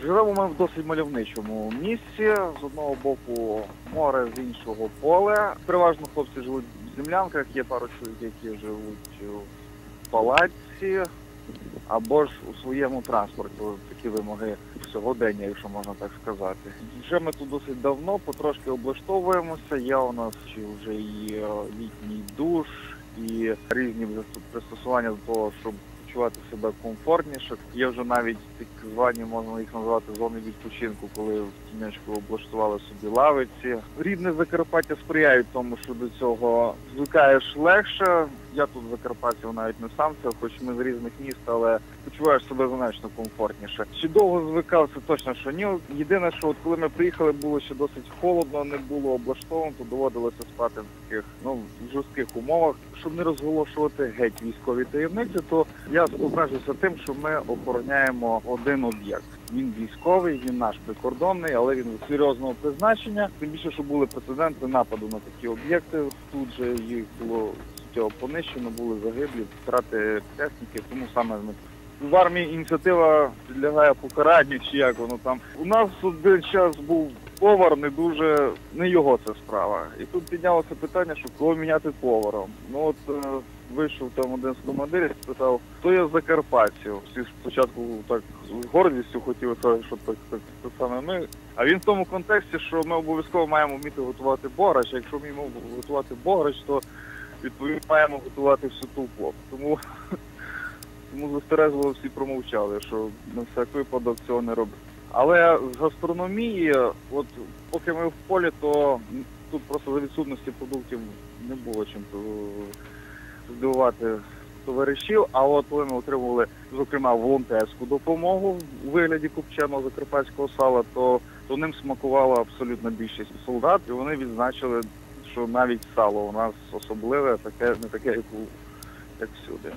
Живемо ми в досить мальовничому місці. З одного боку море, з іншого поле. Переважно хлопці живуть в землянках, є пару чоловік, які живуть в палаці або ж у своєму транспорті. Такі вимоги сьогодення, якщо можна так сказати. Вже ми тут досить давно, потрошки облаштовуємося. Є у нас вже і літній душ, і різні пристосування до того, щоб почувати себе комфортніше. Є вже навіть так звані, можна їх назвати зони відпочинку, коли в тіньочку облаштували собі лавиці. Рідне Закарпаття сприяють тому, що до цього звикаєш легше. Я тут в Закарпатті навіть не сам це, хоч ми з різних міст, але почуваєш себе значно комфортніше. Чи довго звикав, це точно що ні. Єдине, що от коли ми приїхали, було ще досить холодно, не було облаштовано, то доводилося спати в таких ну жорстких умовах. Щоб не розголошувати геть військові таємниці, то я обмежуся тим, що ми охороняємо один об'єкт. Він військовий, він наш прикордонний, але він серйозного призначення. Тим більше, що були прецеденти нападу на такі об'єкти. Тут же їх було суттєво понищено, були загиблі, втрати техніки, тому саме в армії ініціатива підлягає покаранню, чи як воно там. У нас один час був повар, не дуже не його це справа. І тут піднялося питання, що кого міняти поваром. Ну от е, вийшов там один з командирів, спитав, хто є з Закарпаття. Всі спочатку так з гордістю хотіли сказати, що так, так, так саме ми. А він в тому контексті, що ми обов'язково маємо вміти готувати. А якщо вміємо готувати бограч, то відповідно маємо готувати всю толпу. Тому тому застережливо всі промовчали, що на всяк випадок цього не робити. Але з гастрономії, от поки ми в полі, то тут просто за відсутності продуктів не було чим е, здивувати товаришів. А от ми отримували, зокрема, волонтерську допомогу у вигляді копченого закарпатського сала, то, то ним смакувала абсолютна більшість солдат, і вони відзначили, що навіть сало у нас особливе, таке не таке, як у як всюди.